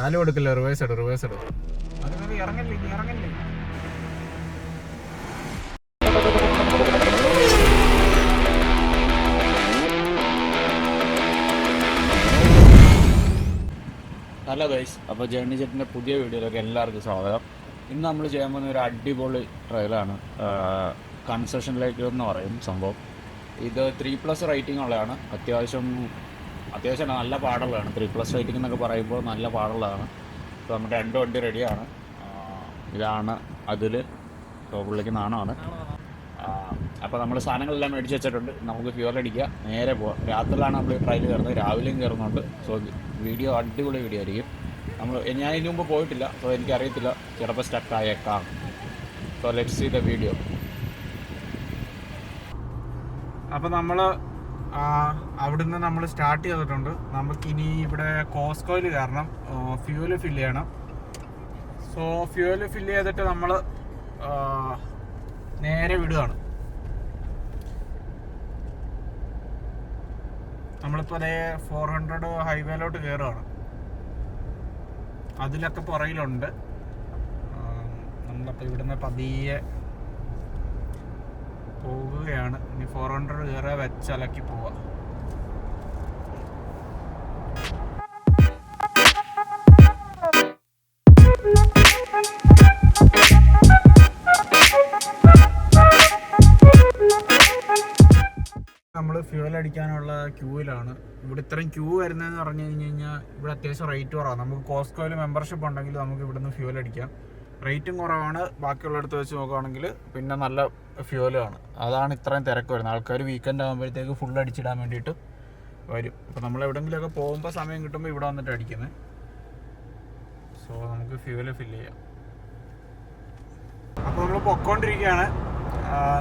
കാൽ കൊടുക്കില്ല റിവേഴ്സ് ഇടും റിവേഴ്സ് ഇടും. ഇറങ്ങല്ലേ ഹലോ ഗൈസ് അപ്പോൾ ജേണി ജെറ്റിന്റെ പുതിയ വീഡിയോയിലേക്ക് എല്ലാവർക്കും സ്വാഗതം. ഇന്ന് നമ്മൾ ചെയ്യാൻ പോകുന്ന ഒരു അടിപൊളി ട്രയലാണ് കൺസെഷൻ എന്ന് പറയും സംഭവം. ഇത് ത്രീ പ്ലസ് റേറ്റിംഗ് ഉള്ളതാണ്. അത്യാവശ്യം അത്യാവശ്യം നല്ല പാടുള്ളതാണ്. ത്രീ പ്ലസ് റേറ്റിംഗ് എന്നൊക്കെ പറയുമ്പോൾ നല്ല പാടുള്ളതാണ്. ഇപ്പോൾ നമ്മുടെ രണ്ട് വണ്ടി റെഡിയാണ് ഇതാണ് അതിൽ ടോപ്പിലേക്ക് നാണമാണ്. അപ്പോൾ നമ്മൾ സാധനങ്ങളെല്ലാം മേടിച്ച് വെച്ചിട്ടുണ്ട്. നമുക്ക് ഫ്യൂൽ അടിക്കുക നേരെ പോവാം. രാത്രിയിലാണ് നമ്മൾ ട്രെയിൻ കയറുന്നത്. രാവിലെയും കയറുന്നുണ്ട്. സോ വീഡിയോ അടിപൊളി വീഡിയോ ആയിരിക്കും. നമ്മൾ ഞാൻ ഇതിനു മുമ്പ് പോയിട്ടില്ല. സോ എനിക്കറിയത്തില്ല. ചിലപ്പോൾ സ്റ്റക്ക് ആയേക്കാം. So let see the video അപ്പോൾ നമ്മൾ ആ, അവിടുന്ന് നമ്മൾ സ്റ്റാർട്ട് ചെയ്തിട്ടുണ്ട്. നമുക്കിനി ഇവിടെ കോസ്കോയിൽ കാരണം ഫ്യൂൽ ഫില്ല് ചെയ്യണം. സോ ഫ്യൂൽ ഫില്ല് ചെയ്തിട്ട് നമ്മൾ നേരെ വിടുകയാണ് നമ്മളിപ്പോൾ അതേ ഫോർ ഹൺഡ്രഡ് ഹൈവേയിലോട്ട് കയറുകയാണ് അതിലൊക്കെ പുറകിലുണ്ട്. നമ്മളപ്പോൾ ഇവിടുന്ന് പതിയെ പോവുകയാണ്. ഇനി ഫോർ ഹൺഡ്രഡ് കയറുക വെച്ചലക്കി പോവാ. നമ്മൾ അടിക്കാനുള്ള ക്യൂവിലാണ് ഇവിടെ ഇത്രയും ക്യൂ വരുന്നതെന്ന് പറഞ്ഞു കഴിഞ്ഞ് കഴിഞ്ഞാൽ ഇവിടെ അത്യാവശ്യം റേറ്റ് കുറവാണ് നമുക്ക് കോസ്കോയിൽ മെമ്പർഷിപ്പ് ഉണ്ടെങ്കിൽ നമുക്ക് ഇവിടുന്ന് ഫ്യൂവൽ അടിക്കാം. റേറ്റും കുറവാണ്. ബാക്കിയുള്ളിടത്ത് വെച്ച് നോക്കുകയാണെങ്കിൽ പിന്നെ നല്ല ഫ്യൂലാണ് അതാണ് ഇത്രയും തിരക്ക് വരുന്നത്. ആൾക്കാർ വീക്കെൻഡ് ആകുമ്പോഴത്തേക്ക് ഫുൾ അടിച്ചിടാൻ വേണ്ടിയിട്ട് വരും. അപ്പോൾ നമ്മൾ എവിടെയെങ്കിലുമൊക്കെ പോകുമ്പോൾ സമയം കിട്ടുമ്പോൾ ഇവിടെ വന്നിട്ട് അടിക്കുന്നത് സോ നമുക്ക് ഫ്യൂവൽ ഫില്ല് ചെയ്യാം. അപ്പോൾ നമ്മൾ പൊക്കോണ്ടിരിക്കുകയാണ്.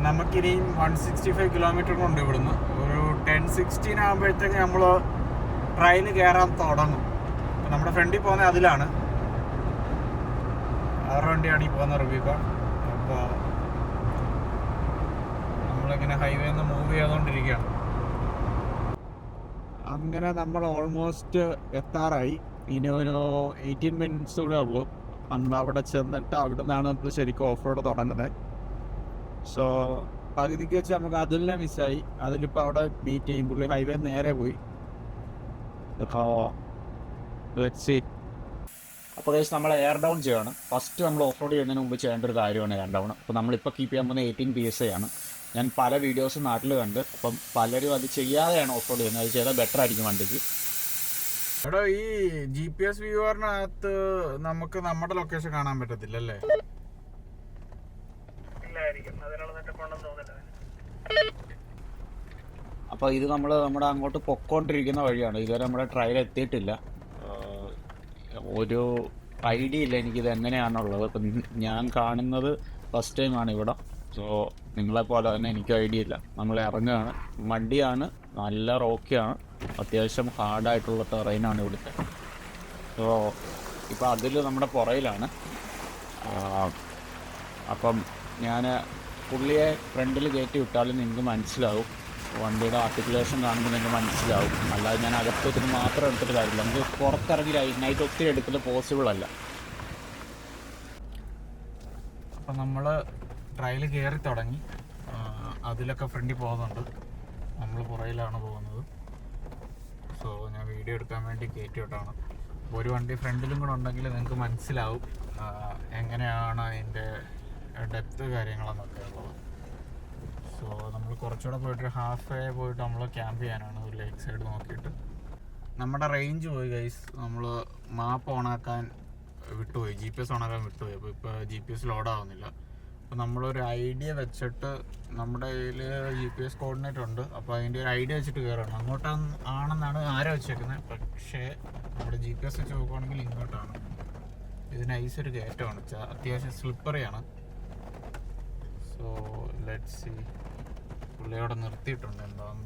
നമുക്കിനിയും വൺ സിക്സ്റ്റി ഫൈവ് കിലോമീറ്റർ ഉണ്ട് ഇവിടുന്ന്. ഒരു ടെൻ സിക്സ്റ്റീൻ ആകുമ്പോഴത്തേക്ക് നമ്മൾ ട്രെയിന് കയറാൻ തുടങ്ങും. നമ്മുടെ ഫ്രണ്ടിൽ പോകുന്നത് അതിലാണ്. ആറ് വണ്ടിയാണ് ഈ പോകുന്ന റിവ്യൂക്ക അപ്പോൾ നമ്മളിങ്ങനെ ഹൈവേ നിന്ന് മൂവ് ചെയ്തുകൊണ്ടിരിക്കുകയാണ് അങ്ങനെ നമ്മൾ ഓൾമോസ്റ്റ് എത്താറായി. ഇനി ഒരു എയ്റ്റീൻ മിനിറ്റ്സ് കൂടെ ഉള്ളൂ അന്ന് അവിടെ ചെന്നിട്ട് അവിടെ നിന്നാണ് നമ്മൾ ശരിക്കും ഓഫ് റോഡ് തുടങ്ങുന്നത്. സോ പകുതിക്ക് വെച്ച് നമുക്ക് അതിലെ മിസ്സായി അതിലിപ്പോൾ അവിടെ ബീറ്റ് ചെയ്യും. പുള്ളി ഹൈവേ നേരെ പോയി. അപ്പോൾ ഗൈസ് നമ്മൾ എയർ ഡൗൺ ചെയ്യണം ഫസ്റ്റ് നമ്മൾ ഓഫ് റോഡ് ചെയ്യുന്നതിന് മുമ്പ് ചെയ്യേണ്ട ഒരു കാര്യമാണ് എയർ ഡൗൺ അപ്പോൾ നമ്മളിപ്പോൾ കീപ്പ് ചെയ്യാൻ പോകുന്നത് എയ്റ്റീൻ പി എസ് ആണ്. ഞാൻ പല വീഡിയോസും നാട്ടിൽ കണ്ട് അപ്പം പലരും അത് ചെയ്യാതെയാണ് ഓഫ് റോഡ് ചെയ്യുന്നത്. അത് ചെയ്താൽ ബെറ്റർ ആയിരിക്കും വണ്ടിക്ക്. എടോ ഈ ജി പി എസ് വ്യൂവറിനകത്ത് നമുക്ക് നമ്മുടെ ലൊക്കേഷൻ കാണാൻ പറ്റത്തില്ല അല്ലേ അപ്പോൾ ഇത് നമ്മൾ നമ്മുടെ അങ്ങോട്ട് പൊക്കോണ്ടിരിക്കുന്ന വഴിയാണ്. ഇതുവരെ നമ്മുടെ ട്രയൽ എത്തിയിട്ടില്ല. ഒരു ഐഡിയ ഇല്ല എനിക്കിത് എങ്ങനെയാണുള്ളത്. അപ്പം ഞാൻ കാണുന്നത് ഫസ്റ്റ് ടൈമാണ് ഇവിടെ. സോ നിങ്ങളെപ്പോലെ തന്നെ എനിക്ക് ഐഡിയ ഇല്ല. നമ്മൾ ഇറങ്ങുകയാണ്. വണ്ടിയാണ് നല്ല റോക്കിയാണ് അത്യാവശ്യം ഹാർഡായിട്ടുള്ള ടെറൈനാണ് ഇവിടുത്തെ. സോ ഇപ്പോൾ അതിൽ നമ്മുടെ പുറയിലാണ്. അപ്പം ഞാൻ പുള്ളിയെ ഫ്രണ്ടിൽ കയറ്റി വിട്ടാലും നിങ്ങൾക്ക് മനസ്സിലാവും. വണ്ടിയുടെ ആർട്ടിക്കുലേഷൻ കാണുമ്പോൾ നിങ്ങൾക്ക് മനസ്സിലാവും. അല്ലാതെ ഞാൻ അകത്തേക്ക് മാത്രം എടുത്തിട്ട് കാര്യമില്ല. നമുക്ക് പുറത്തിറങ്ങി നൈറ്റ് ഒത്തിരി എടുക്കുന്നത് പോസിബിൾ അല്ല. അപ്പം നമ്മൾ ട്രയൽ കയറി തുടങ്ങി. അതിലൊക്കെ ഫ്രണ്ടിൽ പോകുന്നുണ്ട്. നമ്മൾ പുറയിലാണ് പോകുന്നത്. സോ ഞാൻ വീഡിയോ എടുക്കാൻ വേണ്ടി കയറ്റി വിട്ടാണ്. ഒരു വണ്ടി ഫ്രണ്ടിലും കൂടെ ഉണ്ടെങ്കിൽ നിങ്ങൾക്ക് മനസ്സിലാവും എങ്ങനെയാണ് അതിന്റെ ഡെപ്ത് കാര്യങ്ങളെന്നൊക്കെ ഉള്ളത്. സോ നമ്മൾ കുറച്ചുകൂടെ പോയിട്ട് ഹാഫ് വേ പോയിട്ട് നമ്മൾ ക്യാമ്പ് ചെയ്യാനാണ് ഒരു ലേക്ക് സൈഡ് നോക്കിയിട്ട്. നമ്മുടെ റേഞ്ച് പോയി ഗൈസ് നമ്മൾ മാപ്പ് ഓണാക്കാൻ വിട്ടുപോയി. ജി പി എസ് ഓണാക്കാൻ വിട്ടുപോയി. അപ്പോൾ ഇപ്പോൾ ജി പി എസ് ലോഡ് ആവുന്നില്ല. അപ്പോൾ നമ്മളൊരു ഐഡിയ വെച്ചിട്ട് നമ്മുടെ കയ്യിൽ ജി പി എസ് കോർഡിനേറ്റ് ഉണ്ട്. അപ്പോൾ അതിന്റെ ഒരു ഐഡിയ വെച്ചിട്ട് കയറണം അങ്ങോട്ടാണ് ആണെന്നാണ് ആരോ വെച്ചേക്കുന്നത് പക്ഷേ നമ്മുടെ ജി പി എസ് വെച്ച് നോക്കുവാണെങ്കിൽ ഇങ്ങോട്ടാണ്. ഇത് നൈസ് ഒരു കയറ്റമാണ് അത്യാവശ്യം സ്ലിപ്പറിയാണ് സോ ലെറ്റ് സി പുള്ളി അവിടെ നിർത്തിയിട്ടുണ്ട് എന്താന്ന്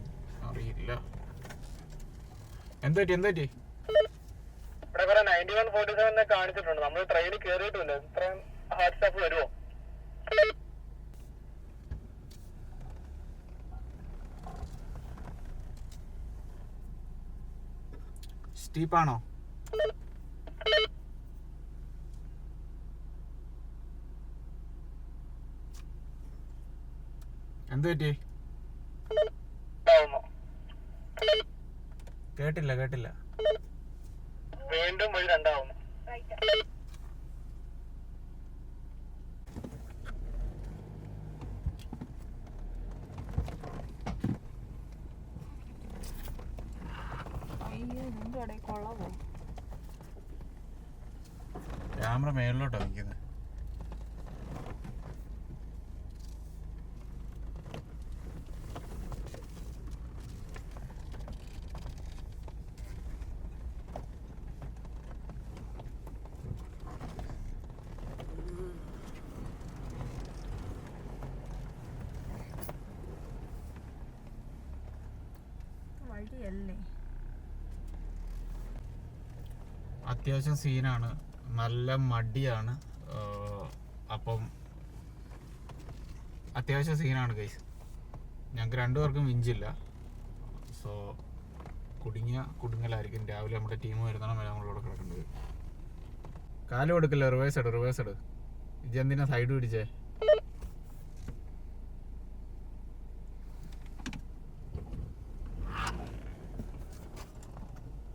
അറിയില്ല. എന്താറ്റി എന്താറ്റി ഇവിടെ കുറെ നയന്റി വൺ ഫോർട്ടി സെവൻ കാണിച്ചിട്ടുണ്ട്. നമ്മൾ ട്രെയിനിൽ കയറിയിട്ടില്ല ഇത്രയും ഹാർട്ട് സ്റ്റോപ്പ് വരുമോ സ്റ്റീപ്പാണോ എന്ത് പറ്റി? കേട്ടില്ല കേട്ടില്ല. വീണ്ടും ഒരു രണ്ടാവുന്നു അത്യാവശ്യം സീനാണ്. നല്ല മടിയാണ്. അപ്പം അത്യാവശ്യം സീനാണ് ഗൈസ് ഞങ്ങൾക്ക് രണ്ടുപേർക്കും വിഞ്ചില്ല സോ കുടുങ്ങിയ കുടുങ്ങലായിരിക്കും. രാവിലെ നമ്മുടെ ടീം വരുന്നതാണ് നമ്മളോട് കിടക്കേണ്ടത് കാലം കൊടുക്കില്ല റിവേഴ്സ് ഇട് റിവേഴ്സ് ഇട്. ഇജെന്തിനാ സൈഡ് പിടിച്ചേ?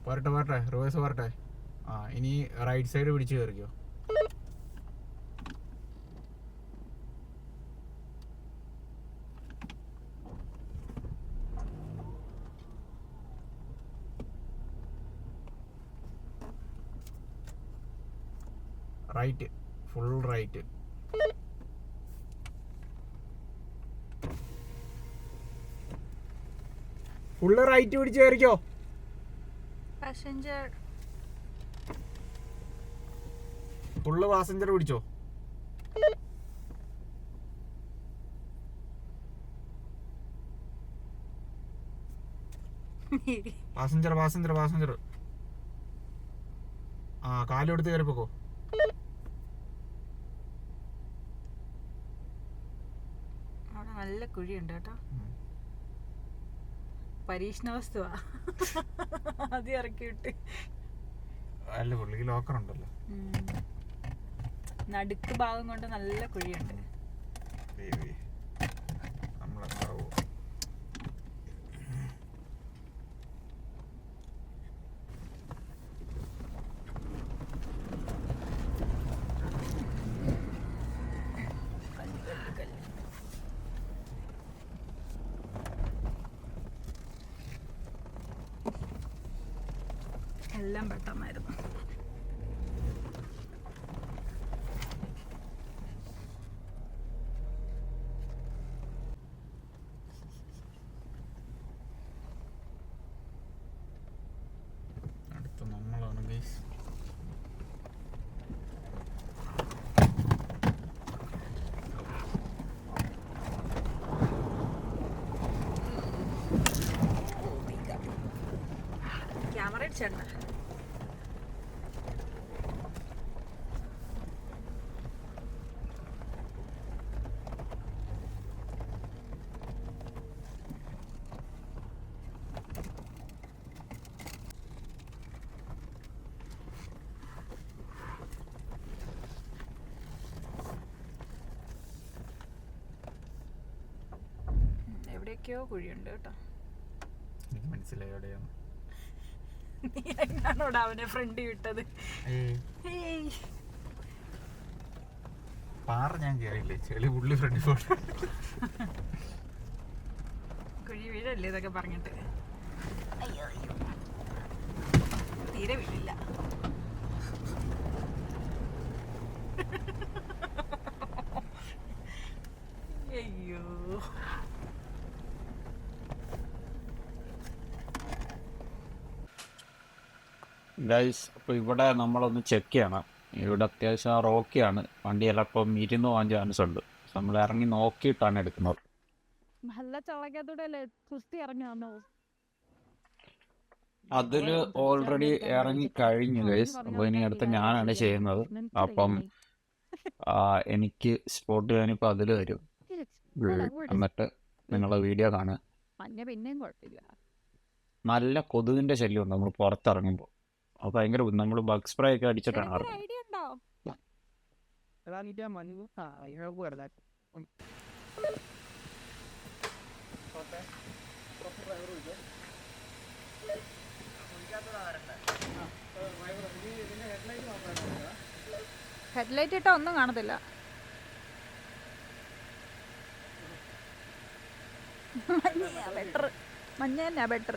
പോരട്ടെ പോരട്ടെ റിവേഴ്സ് പോരട്ടെ ആ ഇനി റൈറ്റ് സൈഡ് പിടിച്ച് കയറിക്കോ right full right full right പിടിച്ച് കയറിക്കോ പാസഞ്ചർ ഫുള്ള് പാസഞ്ചർ പിടിച്ചോ? പാസഞ്ചർ പാസഞ്ചർ പാസഞ്ചർ ആ കാലെടുത്ത് കയറിപ്പോക്കോ അവിടെ നല്ല കുഴിയുണ്ട് കേട്ടോ. പരീക്ഷണ വസ്തുവാ അത് ഇറക്കി വിട്ട് അല്ല പുള്ളിക്ക് ലോക്കർ ഉണ്ടല്ലോ. നടുക്ക് ഭാഗം കൊണ്ട് നല്ല കുഴിയുണ്ട്. എല്ലാം പെട്ടെന്നായിരുന്നു അടുത്ത നമ്മളാണ് ഗൈസ് അടിച്ചേണ്ട എവിടെയൊക്കെയോ കുഴിയുണ്ട് കേട്ടോ. എനിക്ക് മനസ്സിലായി എവിടെയാണ് നീ അവനെ ഫ്രണ്ട് വിട്ടത്? പാറ ഞാൻ കേറിയില്ലേ? ചെളി പുള്ളി ഫ്രണ്ടിൽ പോട്ടെ കുഴി വീഴല്ലേ ഇതൊക്കെ പറഞ്ഞിട്ട്? അയ്യോ അയ്യോ. തീരെ വീഴില്ല. അയ്യോ. ഗൈസ് അപ്പോൾ ഇവിടെ നമ്മളൊന്ന് ചെക്ക് ചെയ്യണം. ഇവിടെ അത്യാവശ്യം റോക്കിയാണ് വണ്ടി ചിലപ്പം ഇരുന്ന് പോകാൻ ചാൻസ് ഉണ്ട്. നമ്മൾ ഇറങ്ങി നോക്കിയിട്ടാണ് എടുക്കുന്നത്. അതിൽ ഓൾറെഡി ഇറങ്ങി കഴിഞ്ഞു ഗൈസ് അപ്പോൾ ഇനി അടുത്ത ഞാനാണ് ചെയ്യുന്നത്. അപ്പം എനിക്ക് സ്പോട്ട് ചെയ്യാനിപ്പോൾ അതിൽ വരും. എന്നിട്ട് നിങ്ങളെ വീഡിയോ കാണുക. നല്ല കൊതുകിന്റെ ശല്യമുണ്ട് നമ്മൾ പുറത്തിറങ്ങുമ്പോൾ അത് ഭയങ്കര കുന്നങ്ങളും ബഗ് സ്പ്രേ ഒക്കെ അടിച്ചിട്ടാണ് ഇറങ്ങുന്നത് ഹെഡ്ലൈറ്റ് ഇട്ട ഒന്നും കാണത്തില്ല. മഞ്ഞ തന്നെയാ ബെറ്റർ മഞ്ഞ തന്നെയാ ബെറ്റർ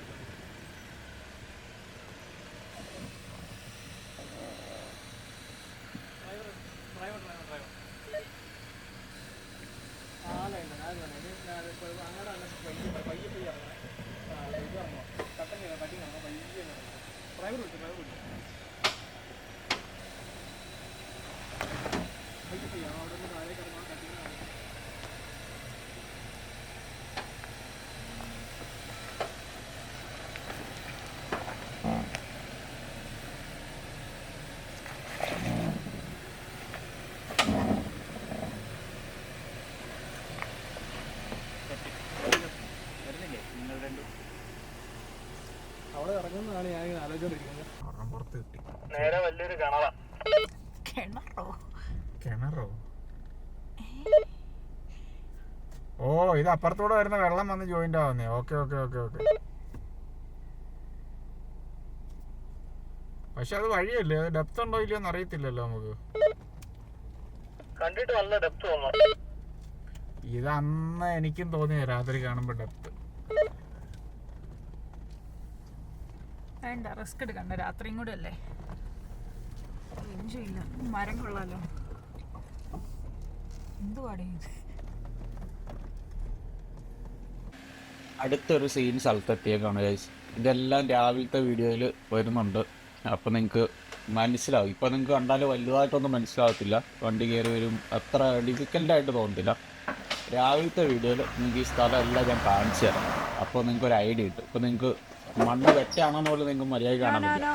അവിടെ ഇറങ്ങുന്നതാണ് ഞാൻ ഇങ്ങനെ ആലോചിച്ചോണ്ടിരിക്കുന്നത് ഒരെണ്ണം പുറത്ത് കിട്ടി നേരെ കിണറ? കിണറോ? കിണറോ ഓ ഇത് അപ്പുറത്തൂടെ വരുന്ന വെള്ളം വന്ന് ജോയിന്റ് ആവുന്നേ. Okay okay okay okay. പക്ഷെ അത് വഴിയല്ലേ? അത് ഡെപ്ത് ഉണ്ടോ ഇല്ലയോ എന്ന് അറിയത്തില്ലല്ലോ നമുക്ക്. കണ്ടിട്ട് നല്ല ഡെപ്ത് തോന്നുന്നു ഇത് അന്ന് എനിക്കും തോന്നിയ രാത്രി കാണുമ്പോ ഡെപ്ത് വേണ്ട റിസ്ക് എടുക്കണ്ട. രാത്രിയും കൂടെ അല്ലേ? ഇല്ല മരം കൊള്ളാലോ. എന്തുവാടേ അടുത്തൊരു സീൻ സ്ഥലത്തെത്തിയേക്കാണ് ഗൈസ് ഇതെല്ലാം രാവിലത്തെ വീഡിയോയിൽ വരുന്നുണ്ട്. അപ്പോൾ നിങ്ങൾക്ക് മനസ്സിലാവും. ഇപ്പോൾ നിങ്ങൾക്ക് കണ്ടാൽ വലുതായിട്ടൊന്നും മനസ്സിലാവത്തില്ല. വണ്ടി കയറി വരും. അത്ര ഡിഫിക്കൽട്ടായിട്ട് തോന്നത്തില്ല. രാവിലത്തെ വീഡിയോയിൽ നിങ്ങൾക്ക് ഈ സ്ഥലം എല്ലാം ഞാൻ കാണിച്ചു തരാം. അപ്പോൾ നിങ്ങൾക്ക് ഒരു ഐഡിയ കിട്ടും. ഇപ്പോൾ നിങ്ങൾക്ക് മണ്ണ് വെറ്റാണെന്ന് പോലും നിങ്ങൾക്ക് മര്യാദ കാണാൻ പറ്റില്ല.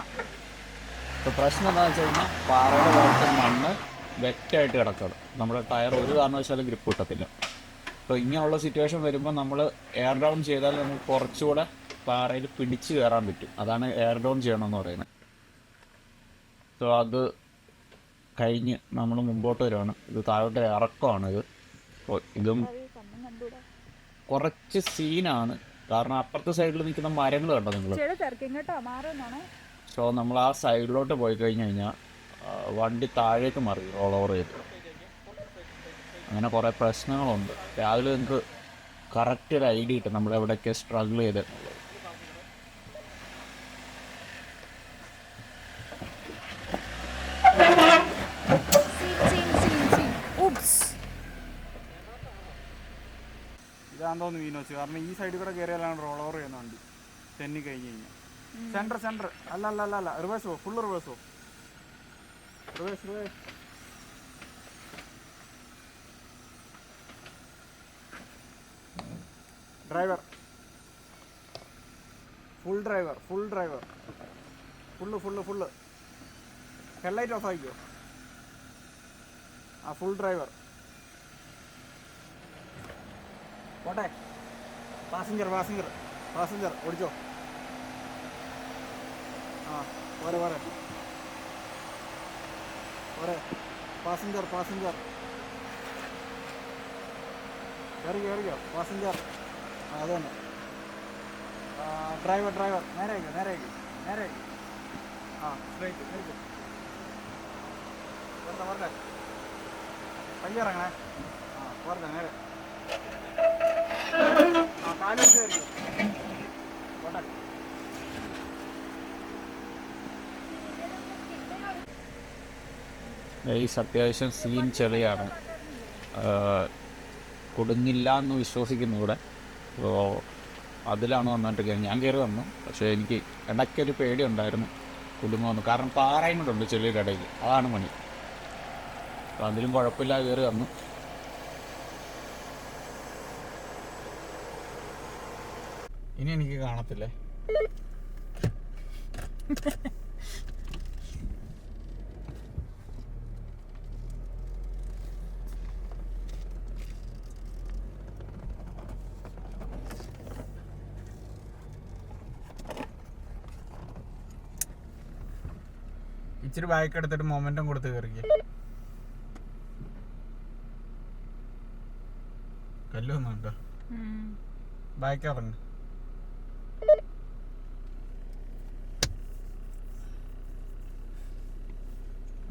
ഇപ്പോൾ പ്രശ്നം എന്താണെന്ന് വെച്ച് കഴിഞ്ഞാൽ പാറയുടെ പുറത്ത് മണ്ണ് വെറ്റായിട്ട് കിടക്കണം നമ്മുടെ ടയർ ഒരു കാരണവശാലും ഗ്രിപ്പ് കിട്ടത്തില്ല. അപ്പോൾ ഇങ്ങനെയുള്ള സിറ്റുവേഷൻ വരുമ്പോൾ നമ്മൾ എയർ ഡൗൺ ചെയ്താൽ നമുക്ക് കുറച്ചുകൂടെ പാറയിൽ പിടിച്ച് കയറാൻ പറ്റും. അതാണ് എയർ ഡൗൺ ചെയ്യണമെന്ന് പറയുന്നത്. സോ അത് കഴിഞ്ഞ് നമ്മൾ മുമ്പോട്ട് വരുവാണ് ഇത് താഴോട്ട് ഇറക്കമാണ് ഇത്. ഇതും കുറച്ച് സീനാണ് കാരണം അപ്പുറത്തെ സൈഡിൽ നിൽക്കുന്ന മരങ്ങൾ കണ്ടോ നിങ്ങൾ സോ നമ്മൾ ആ സൈഡിലോട്ട് പോയി കഴിഞ്ഞ് കഴിഞ്ഞാൽ വണ്ടി താഴേക്ക് മറി റോൾ ഓവർ ചെയ്ത്. അങ്ങനെ കുറേ പ്രശ്നങ്ങളുണ്ട്. രാവിലെ നിങ്ങൾക്ക് കറക്റ്റ് ഒരു ഐഡിയ കിട്ടും നമ്മൾ എവിടെയൊക്കെ സ്ട്രഗിൾ ചെയ്ത് ഇതാന്ന് തോന്നുന്നു മീനോച്ച് കാരണം ഈ സൈഡിൽ കൂടെ കയറിയാലാണ് റോൾ ഓവർ ചെയ്യുന്ന വണ്ടി. തെന്നി കഴിഞ്ഞ് കഴിഞ്ഞാൽ സെന്റർ സെന്റർ അല്ല അല്ല അല്ല അല്ല. റിവേഴ്സ് പോ full reverse reverse driver full driver full driver full full full headlight off ആയിക്കോ. ആ ഫുൾ ഡ്രൈവർ പോട്ടെ. പാസഞ്ചർ പാസഞ്ചർ പാസഞ്ചർ ഓടിച്ചോ. പോരെ പോരെ പോരെ പാസഞ്ചർ പാസഞ്ചർ കയറി കയറിക്കോ പാസഞ്ചർ ആ അത് തന്നെ. ഡ്രൈവർ ഡ്രൈവർ നേരെ ആയിക്കോ നേരെ ആയിക്കോ നേരെ ആയിക്കോ. ആ സ്ട്രൈറ്റ് കയറിക്കോ പോരട്ടെ പോരട്ടെ പയ്യെ ഇറങ്ങണേ. ആ പോരട്ടെ നേരെ. ആ കാലെടുത്ത് കയറിക്കോ. പോട്ടെ ഈ അത്യാവശ്യം സീൻ ചെളിയാണ് കൊടുങ്ങില്ല എന്ന് വിശ്വസിക്കുന്നു ഇവിടെ അപ്പോൾ അതിലാണ് വന്നിട്ട് ഞാൻ കയറി വന്നു. പക്ഷേ എനിക്ക് ഇടയ്ക്കൊരു പേടി ഉണ്ടായിരുന്നു കുടുംബം കാരണം പാറയും കൂടെ ഉണ്ട് ചെളിയുടെ ഇടയിൽ. അതാണ് മണി അപ്പോൾ അതിലും കുഴപ്പമില്ല കയറി വന്നു. ഇനി എനിക്ക് കാണത്തില്ലേ? ഇച്ചിരി ബാക്ക് എടുത്തിട്ട് മൊമെന്റം കൊടുത്ത് കയറിക്ക് കല്ലൊന്നും ഉണ്ടോ? ഉം. ബാക്ക് ഇറങ്ങ്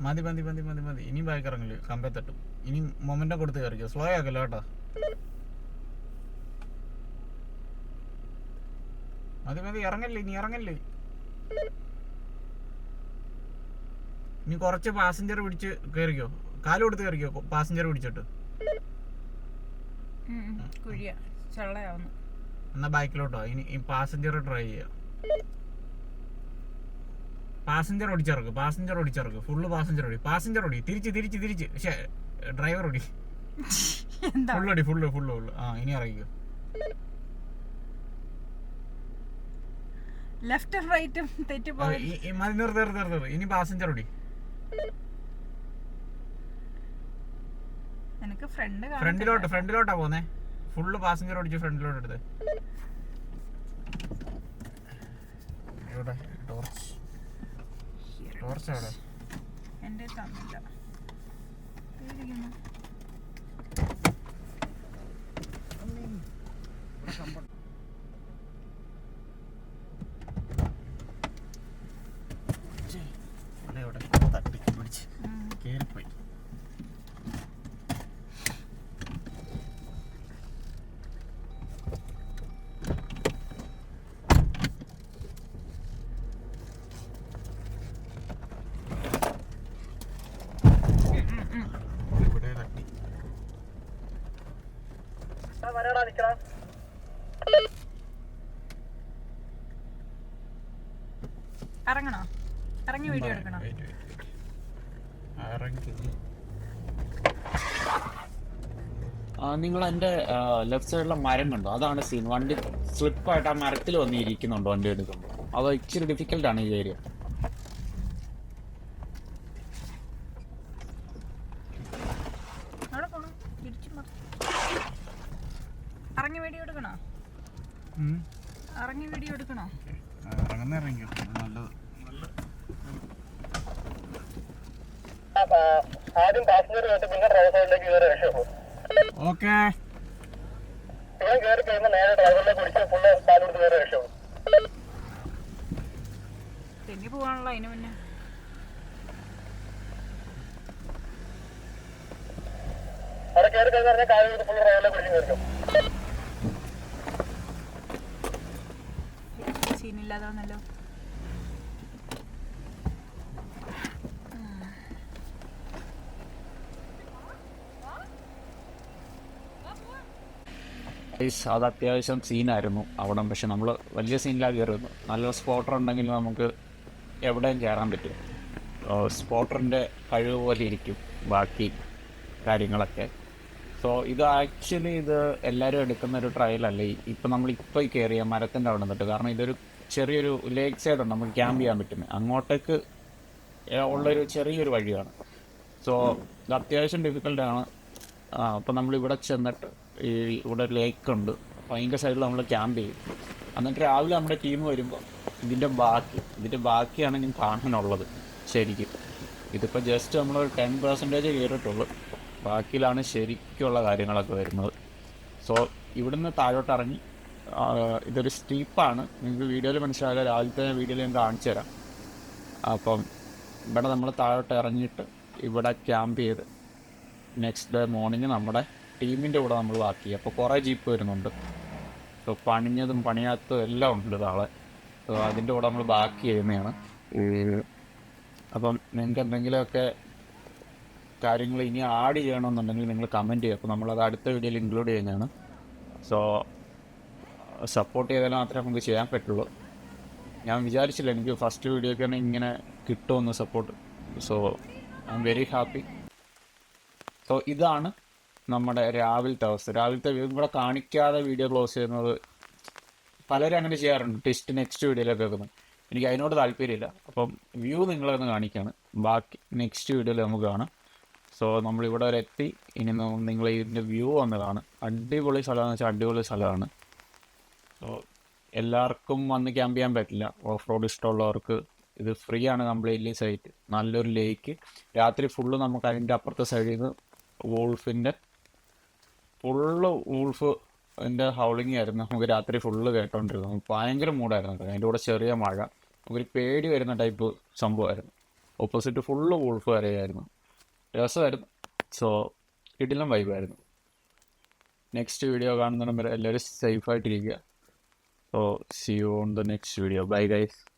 മതി മതി മതി മതി മതി. ഇനി ബാക്ക് ഇറങ്ങില്ല കമ്പത്തട്ടും. ഇനി മൊമെന്റം കൊടുത്ത് കയറിക്കോ സ്ലോ ആക്കല്ലോ കേട്ടോ. മതി മതി ഇറങ്ങല്ലേ ഇനി ഇറങ്ങല്ലേ. ഇനി കുറച്ച് പാസഞ്ചർ പിടിച്ച് കയറിക്കോ കാൽ കൊടുത്ത് കയറിക്കോ പാസഞ്ചർ പിടിച്ചിട്ട്. എന്നാ ബാക്കിലോട്ടോ ഇനി പാസഞ്ചർ ട്രൈ ചെയ്യാം. പാസഞ്ചർ ഓടിച്ചിറക്ക് പാസഞ്ചർ ഓടിച്ചിറക്ക്. ഫുള്ള് പാസഞ്ചർ ഓടി. പാസഞ്ചർ ഓടി. തിരിച്ച് തിരിച്ച് തിരിച്ച്. പക്ഷേ ഡ്രൈവർ ഓടി. ഫുള്ള് ഓടി ഫുള്ള് ഫുള്ള് ഫുള്ള് ആ ഇനി ഇറങ്ങിക്കോ. ലെഫ്റ്റും റൈറ്റും തെറ്റി പോയി ഈ- ഈ മതി നിർത്ത് നിർത്ത് നിർത്ത് നിർത്ത്. ഇനി പാസഞ്ചർ ഓടി. എനിക്ക് ഫ്രണ്ട് ഫ്രണ്ടിലോട്ട് ഫ്രണ്ടിലോട്ടാ പോന്നെ. ഫുള്ള് പാസഞ്ചർ ഓടിച്ച് ഫ്രണ്ടിലോട്ട് എടുത്ത്. ടോർച്ച് ടോർച്ച് എവിടെ? എന്റെ തന്നില്ല പേടിക്കുന്നു. ഇവിടെ എവിടെ തട്ടി പിടിച്ച് ഉം. കേറിപ്പോയി ഇവിടെ തട്ടി ഇറങ്ങണോ? ഇറങ്ങി വീഡിയോ എടുക്കണോ. നിങ്ങൾ എന്റെ ലെഫ്റ്റ് സൈഡിലെ മരം കണ്ടോ? അതാണ് സീൻ വണ്ടി സ്ലിപ്പായിട്ട് ആ മരത്തിൽ വന്ന് ഇരിക്കുന്നുണ്ട് വണ്ടി എടുക്കുമ്പോൾ അത് ഇച്ചിരി ഡിഫിക്കൽട്ടാണ് ഈ ഏരിയ അവിടെ പോണോ തിരിച്ചു ഇറങ്ങി വീഡിയോ എടുക്കണോ ഉം. ഇറങ്ങി വീഡിയോ എടുക്കണോ? ഇറങ്ങുന്ന ഇറങ്ങിക്കോ അത് നല്ലത്. ആദ്യം പാസഞ്ചർ കേട്ട് പിന്നെ ഡ്രൈവർ സൈഡിലേക്ക് കയറി രക്ഷപ്പെടും ഓക്കേ. ഇവൻ കയറി കഴിയുമ്പോൾ നേരെ ഡ്രൈവറിലേക്ക് പിടിച്ച് ഫുള്ള് കാലെടുത്ത് കയറി രക്ഷപ്പെടും തെന്നി പോവാണല്ലോ അതിന് മുന്നേ. അവിടെ കയറി കഴിഞ്ഞാൽ കാര്യം ഫുള്ള് ഡ്രൈവറിലേക്ക് പിടിച്ച് കയറിക്കും സീനില്ലാതെ വന്നല്ലോ അത് അത്യാവശ്യം സീനായിരുന്നു അവിടെ പക്ഷെ നമ്മൾ വലിയ സീനിലാണ് കയറുന്നത് നല്ല സ്പോട്ടർ ഉണ്ടെങ്കിൽ നമുക്ക് എവിടെയും കയറാൻ പറ്റും. സ്പോട്ടറിന്റെ കഴിവ് പോലെ ഇരിക്കും ബാക്കി കാര്യങ്ങളൊക്കെ. സോ ഇത് ആക്ച്വലി ഇത് എല്ലാവരും എടുക്കുന്ന ഒരു ട്രയലല്ല ഇപ്പം ഈ കയറിയ മരത്തിന്റെ അവിടെ നിന്നിട്ട്. കാരണം ഇതൊരു ചെറിയൊരു ലേക്ക് സൈഡ് ഉണ്ട്. നമുക്ക് ക്യാമ്പ് ചെയ്യാൻ പറ്റുന്നത് അങ്ങോട്ടേക്ക് ഉള്ളൊരു ചെറിയൊരു വഴിയാണ്. സോ ഇത് അത്യാവശ്യം ഡിഫിക്കൽട്ടാണ് അപ്പോൾ നമ്മൾ ഇവിടെ ചെന്നിട്ട് ഈ ഇവിടെ ഒരു ലേക്ക് ഉണ്ട്. അപ്പോൾ അതിന്റെ സൈഡിൽ നമ്മൾ ക്യാമ്പ് ചെയ്യും. എന്നിട്ട് രാവിലെ നമ്മുടെ ടീം വരുമ്പോൾ ഇതിന്റെ ബാക്കി ഇതിന്റെ ബാക്കിയാണ് ഞാൻ കാണാനുള്ളത് ശരിക്കും. ഇതിപ്പോൾ ജസ്റ്റ് നമ്മൾ ഒരു ടെൻ പെർസെന്റേജ് കയറിയിട്ടുള്ളൂ. ബാക്കിയിലാണ് ശരിക്കുള്ള കാര്യങ്ങളൊക്കെ വരുന്നത്. സോ ഇവിടുന്ന് താഴോട്ട് ഇറങ്ങി ഇതൊരു സ്റ്റീപ്പാണ്. നിങ്ങൾക്ക് വീഡിയോയിൽ മനസ്സിലാവില്ല രാവിലത്തെ വീഡിയോയിൽ ഞാൻ കാണിച്ചു തരാം. അപ്പം ഇവിടെ നമ്മൾ താഴോട്ട് ഇറങ്ങിയിട്ട് ഇവിടെ ക്യാമ്പ് ചെയ്ത് നെക്സ്റ്റ് ഡേ മോർണിംഗ് നമ്മുടെ ടീമിന്റെ കൂടെ നമ്മൾ ബാക്കി അപ്പോൾ കുറേ ജീപ്പ് വരുന്നുണ്ട്. സോ പണിഞ്ഞതും പണിയാത്തതും എല്ലാം ഉണ്ട് നാളെ. സോ അതിന്റെ കൂടെ നമ്മൾ ബാക്കി ചെയ്യുന്നതാണ്. അപ്പം നിങ്ങൾക്ക് എന്തെങ്കിലുമൊക്കെ കാര്യങ്ങൾ ഇനി ആഡ് ചെയ്യണമെന്നുണ്ടെങ്കിൽ നിങ്ങൾ കമന്റ് ചെയ്യുക. അപ്പോൾ നമ്മളത് അടുത്ത വീഡിയോയിൽ ഇൻക്ലൂഡ് ചെയ്യുന്നതാണ്. സോ സപ്പോർട്ട് ചെയ്താൽ മാത്രമേ നമുക്ക് ചെയ്യാൻ പറ്റുള്ളൂ. ഞാൻ വിചാരിച്ചില്ല എനിക്ക് ഫസ്റ്റ് വീഡിയോയ്ക്ക് തന്നെ ഇങ്ങനെ കിട്ടുമെന്ന് support so I'm very happy so ഇതാണ് നമ്മുടെ രാവിലത്തെ അവസ്ഥ. രാവിലത്തെ ഇവിടെ കാണിക്കാതെ വീഡിയോ ക്ലോസ് ചെയ്യുന്നത് പലരും അങ്ങനെ ചെയ്യാറുണ്ട്. ടെസ്റ്റ് നെക്സ്റ്റ് വീഡിയോയിലൊക്കെ വെക്കുന്നത് എനിക്ക് അതിനോട് താല്പര്യമില്ല. അപ്പം വ്യൂ നിങ്ങളൊന്ന് കാണിക്കുകയാണ് ബാക്കി നെക്സ്റ്റ് വീഡിയോയിൽ നമുക്ക് കാണാം. സോ നമ്മളിവിടെ വരെ എത്തി. ഇനി നിങ്ങൾ ഇതിന്റെ വ്യൂ വന്നതാണ് അടിപൊളി സ്ഥലമാണെന്ന് വെച്ചാൽ അടിപൊളി സ്ഥലമാണ്. എല്ലാവർക്കും വന്ന് ക്യാമ്പ് ചെയ്യാൻ പറ്റില്ല. ഓഫ് റോഡ് ഇഷ്ടമുള്ളവർക്ക് ഇത് ഫ്രീ ആണ് കംപ്ലീറ്റ്ലി സൈറ്റ് നല്ലൊരു ലേക്ക് രാത്രി ഫുള്ള് നമുക്ക് അതിന്റെ അപ്പുറത്തെ സൈഡിൽ നിന്ന് വോൾഫിന്റെ ഫുള്ള് വൂൾഫ് അതിന്റെ ഹൗളിംഗ് ആയിരുന്നു. നമുക്ക് രാത്രി ഫുള്ള് കേട്ടോണ്ടിരുന്നു. ഭയങ്കര മൂടായിരുന്നു അതിന്റെ കൂടെ ചെറിയ മഴ. നമുക്കൊരു പേടി വരുന്ന ടൈപ്പ് സംഭവമായിരുന്നു. ഓപ്പോസിറ്റ് ഫുള്ള് വൂൾഫ് വരെയായിരുന്നു. രസമായിരുന്നു. സോ ഇടിലും വൈബായിരുന്നു നെക്സ്റ്റ് വീഡിയോ കാണുന്നിടം വരെ എല്ലാവരും സേഫായിട്ടിരിക്കുക So see you on the next video. Bye guys.